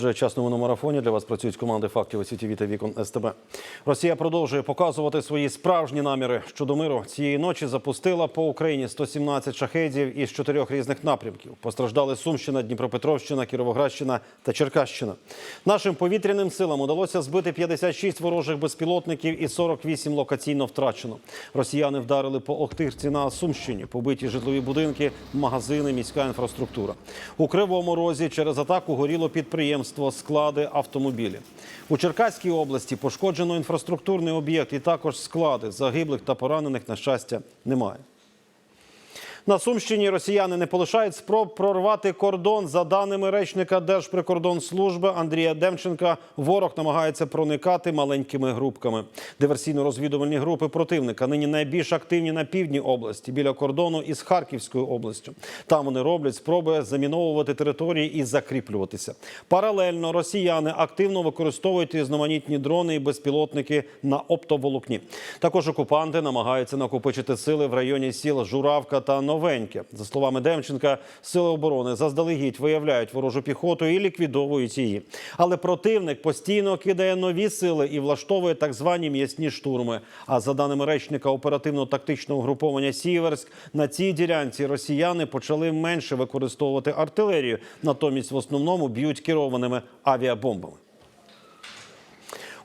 Отже, час новинному марафоні для вас працюють команди фактів СІТВ та вікон СТБ. Росія продовжує показувати свої справжні наміри щодо миру. Цієї ночі запустила по Україні 117 шахедів із чотирьох різних напрямків. Постраждали Сумщина, Дніпропетровщина, Кіровоградщина та Черкащина. Нашим повітряним силам удалося збити 56 ворожих безпілотників і 48 локаційно втрачено. Росіяни вдарили по Охтирці на Сумщині, побиті житлові будинки, магазини, міська інфраструктура. У Кривому Розі через атаку горіло підприємство, склади, автомобілі. У Черкаській області пошкоджено інфраструктурний об'єкт і також склади. Загиблих та поранених, на щастя, немає. На Сумщині росіяни не полишають спроб прорвати кордон. За даними речника Держприкордонслужби Андрія Демченка, ворог намагається проникати маленькими групками. Диверсійно-розвідувальні групи противника нині найбільш активні на півдні області біля кордону із Харківською областю. Там вони роблять спроби заміновувати території і закріплюватися. Паралельно росіяни активно використовують різноманітні дрони і безпілотники на оптоволокні. Також окупанти намагаються накопичити сили в районі сіл Журавка та Новеньке. За словами Демченка, сили оборони заздалегідь виявляють ворожу піхоту і ліквідовують її. Але противник постійно кидає нові сили і влаштовує так звані м'ясні штурми. А за даними речника оперативно-тактичного угруповання Сіверськ, на цій ділянці росіяни почали менше використовувати артилерію, натомість в основному б'ють керованими авіабомбами.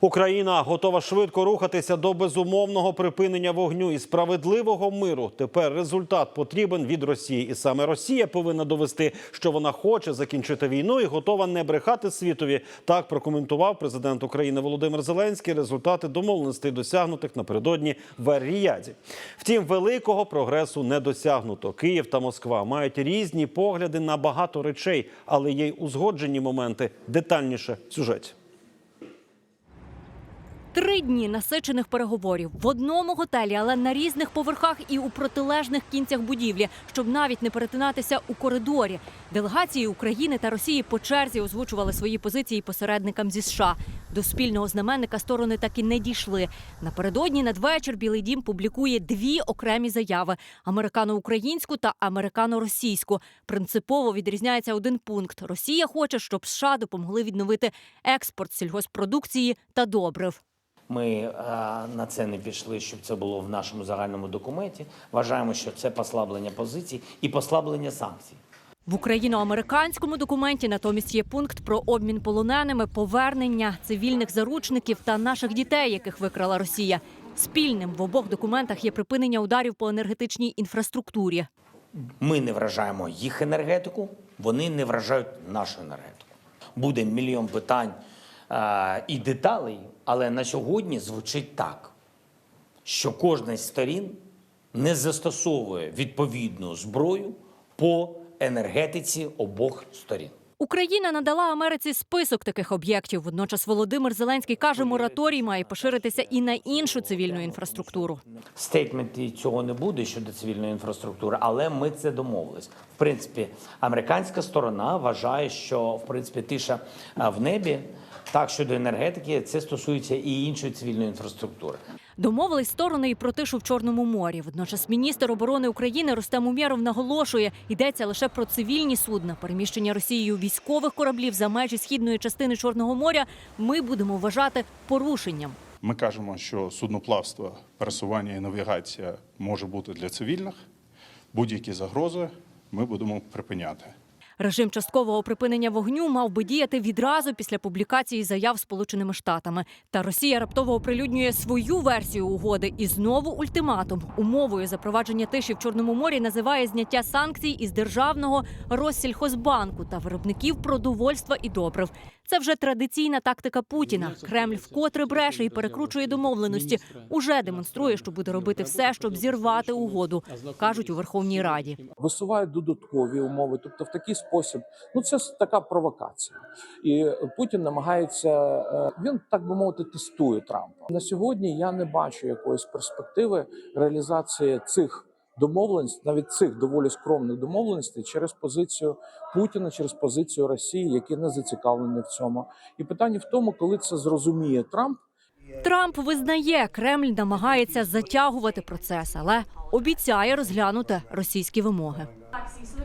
Україна готова швидко рухатися до безумовного припинення вогню і справедливого миру. Тепер результат потрібен від Росії, і саме Росія повинна довести, що вона хоче закінчити війну і готова не брехати світові. Так прокоментував президент України Володимир Зеленський результати домовленостей, досягнутих напередодні в Ар-Ріяді. Втім, великого прогресу не досягнуто. Київ та Москва мають різні погляди на багато речей, але є й узгоджені моменти детальніше в сюжеті. Три дні насичених переговорів в одному готелі, але на різних поверхах і у протилежних кінцях будівлі, щоб навіть не перетинатися у коридорі. Делегації України та Росії по черзі озвучували свої позиції посередникам зі США. До спільного знаменника сторони так і не дійшли. Напередодні надвечір Білий Дім публікує дві окремі заяви: американо-українську та американо-російську. Принципово відрізняється один пункт: Росія хоче, щоб США допомогли відновити експорт сільгоспродукції та добрив. Ми е, на це не пішли, щоб це було в нашому загальному документі. Вважаємо, що це послаблення позицій і послаблення санкцій. В україно-американському документі натомість є пункт про обмін полоненими, повернення цивільних заручників та наших дітей, яких викрала Росія. Спільним в обох документах є припинення ударів по енергетичній інфраструктурі. Ми не вражаємо їх енергетику, вони не вражають нашу енергетику. Буде мільйон питань і деталей, але на сьогодні звучить так, що кожна з сторін не застосовує відповідну зброю по енергетиці обох сторін. Україна надала Америці список таких об'єктів. Водночас Володимир Зеленський каже, мораторій має поширитися і на іншу цивільну інфраструктуру. Стейтменті цього не буде щодо цивільної інфраструктури, але ми це домовились. В принципі, американська сторона вважає, що в принципі тиша в небі. Так, щодо енергетики, це стосується і іншої цивільної інфраструктури. Домовились сторони і про тишу в Чорному морі. Водночас міністр оборони України Рустем Умєров наголошує, йдеться лише про цивільні судна. Переміщення Росією військових кораблів за межі східної частини Чорного моря ми будемо вважати порушенням. Ми кажемо, що судноплавство, пересування і навігація може бути для цивільних. Будь-які загрози ми будемо припиняти. Режим часткового припинення вогню мав би діяти відразу після публікації заяв Сполученими Штатами. Та Росія раптово оприлюднює свою версію угоди і знову ультиматум. Умовою запровадження тиші в Чорному морі називає зняття санкцій із державного Россільхозбанку та виробників продовольства і добрив. Це вже традиційна тактика Путіна. Кремль вкотре бреше і перекручує домовленості. Уже демонструє, що буде робити все, щоб зірвати угоду, кажуть у Верховній Раді. висувають додаткові умови. Тобто, в такий спосіб, ну це така провокація, і Путін намагається е, він так би мовити тестує Трампа. На сьогодні я не бачу якоїсь перспективи реалізації цих домовленостей, навіть цих доволі скромних домовленостей, через позицію Путіна, через позицію Росії, які не зацікавлені в цьому. І питання в тому, коли це зрозуміє Трамп. Трамп визнає, Кремль намагається затягувати процес, але обіцяє розглянути російські вимоги.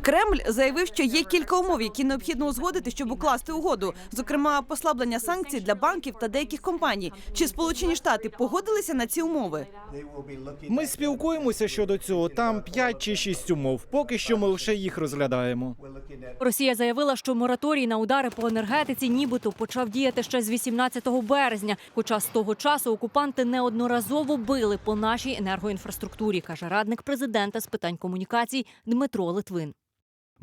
Кремль заявив, що є кілька умов, які необхідно узгодити, щоб укласти угоду. Зокрема, послаблення санкцій для банків та деяких компаній. Чи Сполучені Штати погодилися на ці умови? Ми спілкуємося щодо цього. Там 5 чи 6 умов. Поки що ми лише їх розглядаємо. Росія заявила, що мораторій на удари по енергетиці нібито почав діяти ще з 18 березня. Хоча з того часу окупанти неодноразово били по нашій енергоінфраструктурі, каже радник президента з питань комунікацій Дмитро Литвин.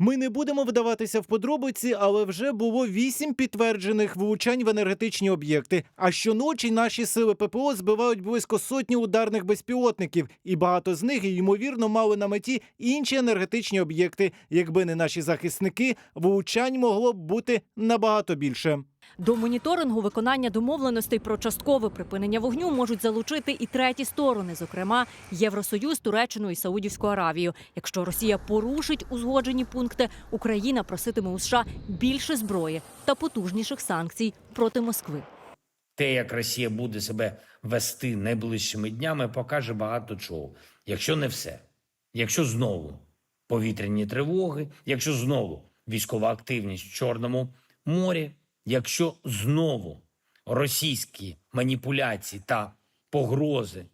Ми не будемо вдаватися в подробиці, але вже було вісім підтверджених влучань в енергетичні об'єкти. А щоночі наші сили ППО збивають близько сотні ударних безпілотників, і багато з них ймовірно мали на меті інші енергетичні об'єкти. Якби не наші захисники, влучань могло б бути набагато більше. До моніторингу виконання домовленостей про часткове припинення вогню можуть залучити і треті сторони, зокрема Євросоюз, Туреччину і Саудівську Аравію. Якщо Росія порушить узгоджені пункти, Україна проситиме у США більше зброї та потужніших санкцій проти Москви. Те, як Росія буде себе вести найближчими днями, покаже багато чого. Якщо не все, якщо знову повітряні тривоги, якщо знову військова активність в Чорному морі, якщо знову російські маніпуляції та погрози,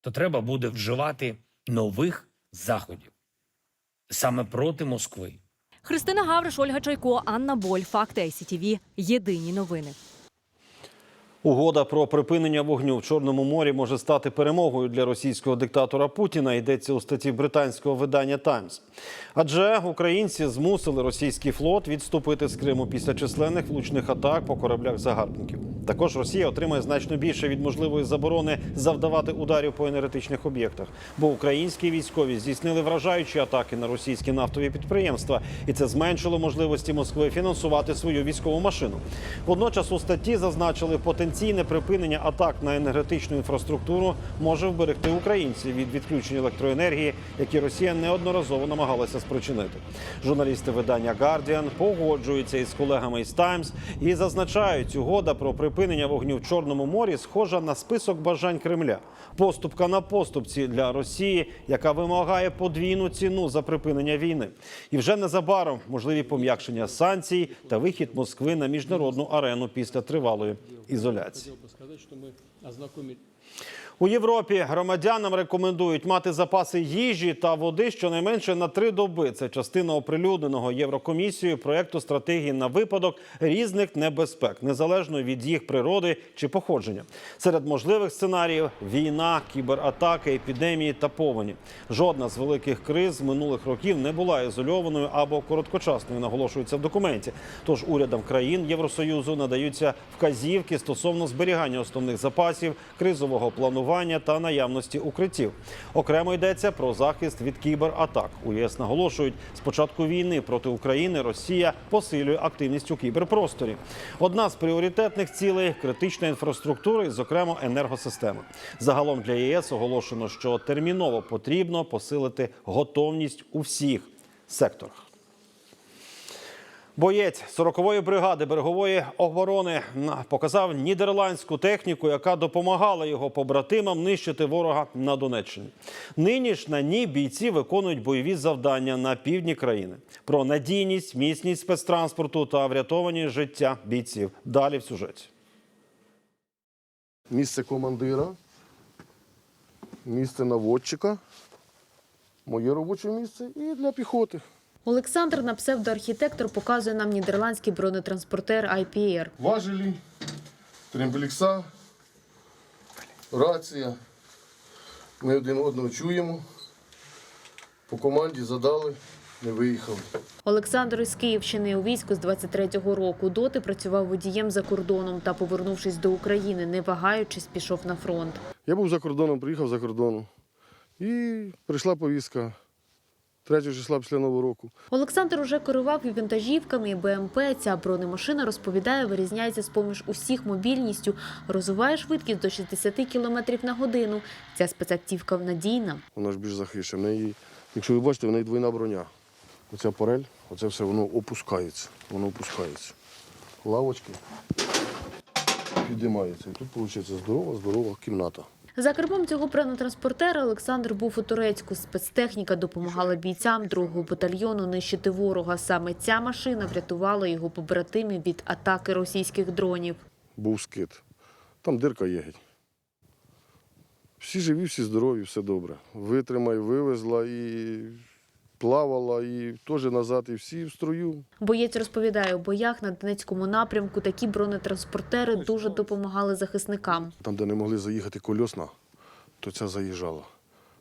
то треба буде вживати нових заходів саме проти Москви. Христина Гавриш, Ольга Чайко, Анна Боль. Факти ICTV. Єдині новини. Угода про припинення вогню в Чорному морі може стати перемогою для російського диктатора Путіна. Йдеться у статті британського видання Таймс. Адже українці змусили російський флот відступити з Криму після численних влучних атак по кораблях загарбників. Також Росія отримає значно більше від можливої заборони завдавати ударів по енергетичних об'єктах, бо українські військові здійснили вражаючі атаки на російські нафтові підприємства, і це зменшило можливості Москви фінансувати свою військову машину. Водночас у статті зазначили, потенційне припинення атак на енергетичну інфраструктуру може вберегти українців від відключення електроенергії, які Росія неодноразово намагалася спричинити. Журналісти видання Guardian погоджуються із колегами із Times і зазначають, угода про припинення вогню в Чорному морі схожа на список бажань Кремля. Поступка на поступці для Росії, яка вимагає подвійну ціну за припинення війни. І вже незабаром можливі пом'якшення санкцій та вихід Москви на міжнародну арену після тривалої ізоляції праці. У Європі громадянам рекомендують мати запаси їжі та води щонайменше на три доби. Це частина оприлюдненого Єврокомісією проекту стратегії на випадок різних небезпек, незалежно від їх природи чи походження. Серед можливих сценаріїв війна, кібератаки, епідемії та повені. Жодна з великих криз минулих років не була ізольованою або короткочасною, наголошується в документі. Тож урядам країн Євросоюзу надаються вказівки стосовно зберігання основних запасів, кризового планування та наявності укриттів. Окремо йдеться про захист від кібератак. У ЄС наголошують, з початку війни проти України Росія посилює активність у кіберпросторі. Одна з пріоритетних цілей критична інфраструктура, і, зокрема, енергосистема. Загалом для ЄС оголошено, що терміново потрібно посилити готовність у всіх секторах. Боєць 40-ї бригади берегової оборони показав нідерландську техніку, яка допомагала його побратимам нищити ворога на Донеччині. Нині ж на ній бійці виконують бойові завдання на півдні країни. Про надійність, міцність спецтранспорту та врятовані життя бійців. Далі в сюжеті. місце командира, місце наводчика, моє робоче місце і для піхоти. Олександр на псевдоархітектор показує нам нідерландський бронетранспортер IPR. Важелі, трембелікса, рація. Ми один одного чуємо. По команді задали, не виїхали. Олександр із Київщини у війську з 23-го року. Доти працював водієм за кордоном та, повернувшись до України, не вагаючись, пішов на фронт. Я був за кордоном, приїхав за кордоном. І прийшла повістка 3 числа після Нового року. Олександр уже керував і вантажівками, і БМП. Ця бронемашина, розповідає, вирізняється з-поміж усіх мобільністю. Розвиває швидкість до 60 км на годину. Ця спецактівка надійна. Вона ж більш захищена. Неї, якщо ви бачите, в неї двойна броня. Оця парель, оце все воно опускається. Воно опускається. Лавочки підіймається. І тут виходить здорова, здорова кімната. За кермом цього бронетранспортера Олександр був у Турецьку. Спецтехніка допомагала бійцям другого батальйону нищити ворога. Саме ця машина врятувала його побратимів від атаки російських дронів. Був скид. Там дирка є. Всі живі, всі здорові, все добре. Витримай, вивезла і плавала, і теж назад, і всі в строю. Боєць розповідає, у боях на Донецькому напрямку такі бронетранспортери дуже допомагали захисникам. Там, де не могли заїхати кольосна, то ця заїжджала.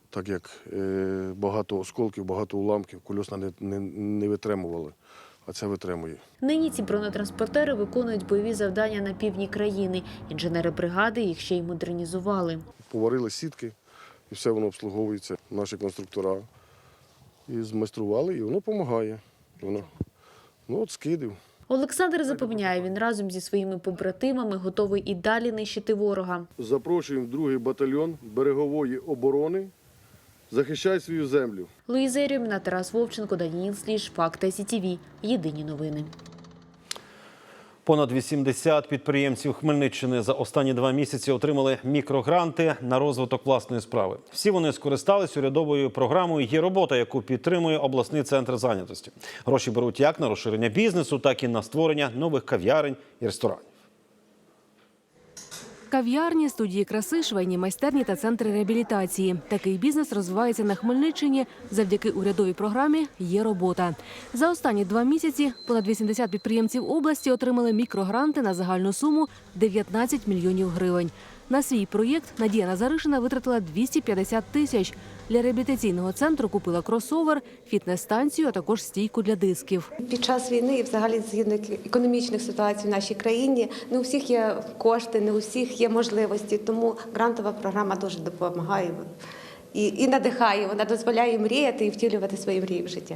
Так як е, багато осколків, багато уламків кольосна не, не, не витримували, а це витримує. Нині ці бронетранспортери виконують бойові завдання на півдні країни. Інженери бригади їх ще й модернізували. Поварили сітки, і все воно обслуговується, наші конструктора. І змайстрували, і воно допомагає. Воно, ну, от скидив. Олександр запевняє, він разом зі своїми побратимами готовий і далі нищити ворога. Запрошуємо другий батальйон берегової оборони. Захищай свою землю. Луїза Єрьоміна, Тарас Вовченко, Даніїл Сліж, Факти СІТІВІ. Єдині новини. Понад 80 підприємців Хмельниччини за останні два місяці отримали мікрогранти на розвиток власної справи. Всі вони скористались урядовою програмою «Є робота», яку підтримує обласний центр зайнятості. Гроші беруть як на розширення бізнесу, так і на створення нових кав'ярень і ресторанів. Кав'ярні, студії краси, швейні майстерні та центри реабілітації. Такий бізнес розвивається на Хмельниччині завдяки урядовій програмі Є робота. За останні два місяці понад 80 підприємців області отримали мікрогранти на загальну суму 19 мільйонів гривень. На свій проєкт Надія Назаришина витратила 250 тисяч. Для реабілітаційного центру купила кросовер, фітнес-станцію, а також стійку для дисків. Під час війни, і взагалі згідно економічних ситуацій в нашій країні, не у всіх є кошти, не у всіх є можливості. Тому грантова програма дуже допомагає і, і надихає. Вона дозволяє мріяти і втілювати свої мрії в життя.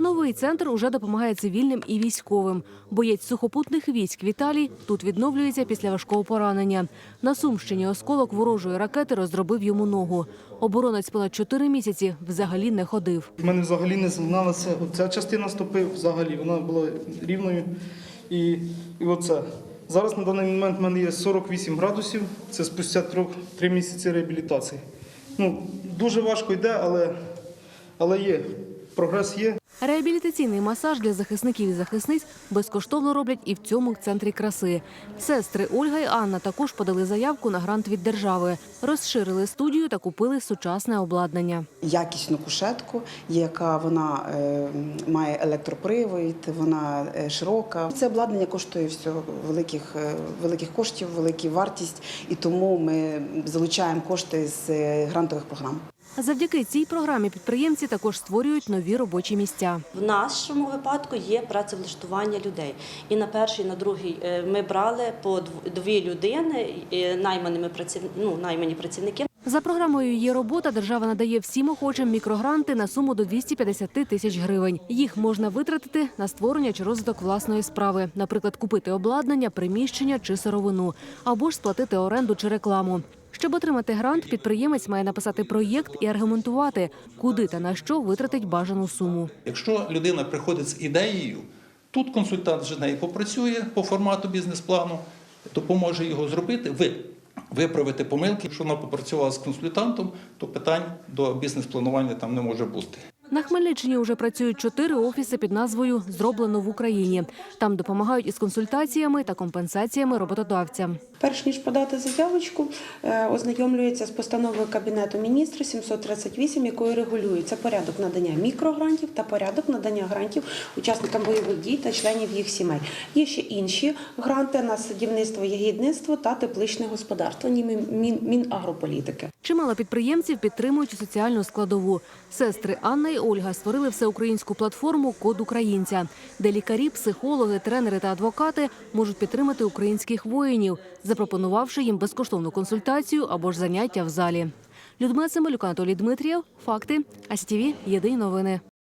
Новий центр уже допомагає цивільним і військовим. Боєць сухопутних військ Віталій тут відновлюється після важкого поранення. На Сумщині осколок ворожої ракети роздробив йому ногу. Оборонець понад чотири місяці взагалі не ходив. В мене взагалі не згиналася. Ця частина стопи взагалі вона була рівною. І, і оце. Зараз на даний момент в мене є 48 градусів. Це спустя трьох, три місяці реабілітації. Ну, дуже важко йде, але, але є. Прогрес є. Реабілітаційний масаж для захисників і захисниць безкоштовно роблять і в цьому центрі краси. Сестри Ольга і Анна також подали заявку на грант від держави, розширили студію та купили сучасне обладнання. якісну кушетку, яка вона е, має електропривід, вона е, широка. Це обладнання коштує всього великих, е, великих коштів, велика вартість, і тому ми залучаємо кошти з е, грантових програм. Завдяки цій програмі підприємці також створюють нові робочі місця. В нашому випадку є працевлаштування людей. І на перший, і на другий е, ми брали по дв- дві людини, найманими ну, наймані працівники. За програмою «Є робота» держава надає всім охочим мікрогранти на суму до 250 тисяч гривень. Їх можна витратити на створення чи розвиток власної справи, наприклад, купити обладнання, приміщення чи сировину, або ж сплатити оренду чи рекламу. Щоб отримати грант, підприємець має написати проєкт і аргументувати, куди та на що витратить бажану суму. Якщо людина приходить з ідеєю, тут консультант вже нею попрацює по формату бізнес-плану, допоможе його зробити, ви виправити помилки. Якщо вона попрацювала з консультантом, то питань до бізнес-планування там не може бути. На Хмельниччині вже працюють чотири офіси під назвою Зроблено в Україні. Там допомагають із консультаціями та компенсаціями роботодавцям. Перш ніж подати заявочку, е, ознайомлюється з постановою Кабінету міністрів 738, якою регулюється порядок надання мікрогрантів та порядок надання грантів учасникам бойових дій та членів їх сімей. Є ще інші гранти на садівництво, ягідництво та тепличне господарство, Мінагрополітики. Чимало підприємців підтримують соціальну складову. Сестри Анна і Ольга створили всеукраїнську платформу Код українця, де лікарі, психологи, тренери та адвокати можуть підтримати українських воїнів, запропонувавши їм безкоштовну консультацію або ж заняття в залі. Людмила Семелюк, Анатолій Дмитрієв. Факти. АСТВ. Єдині новини.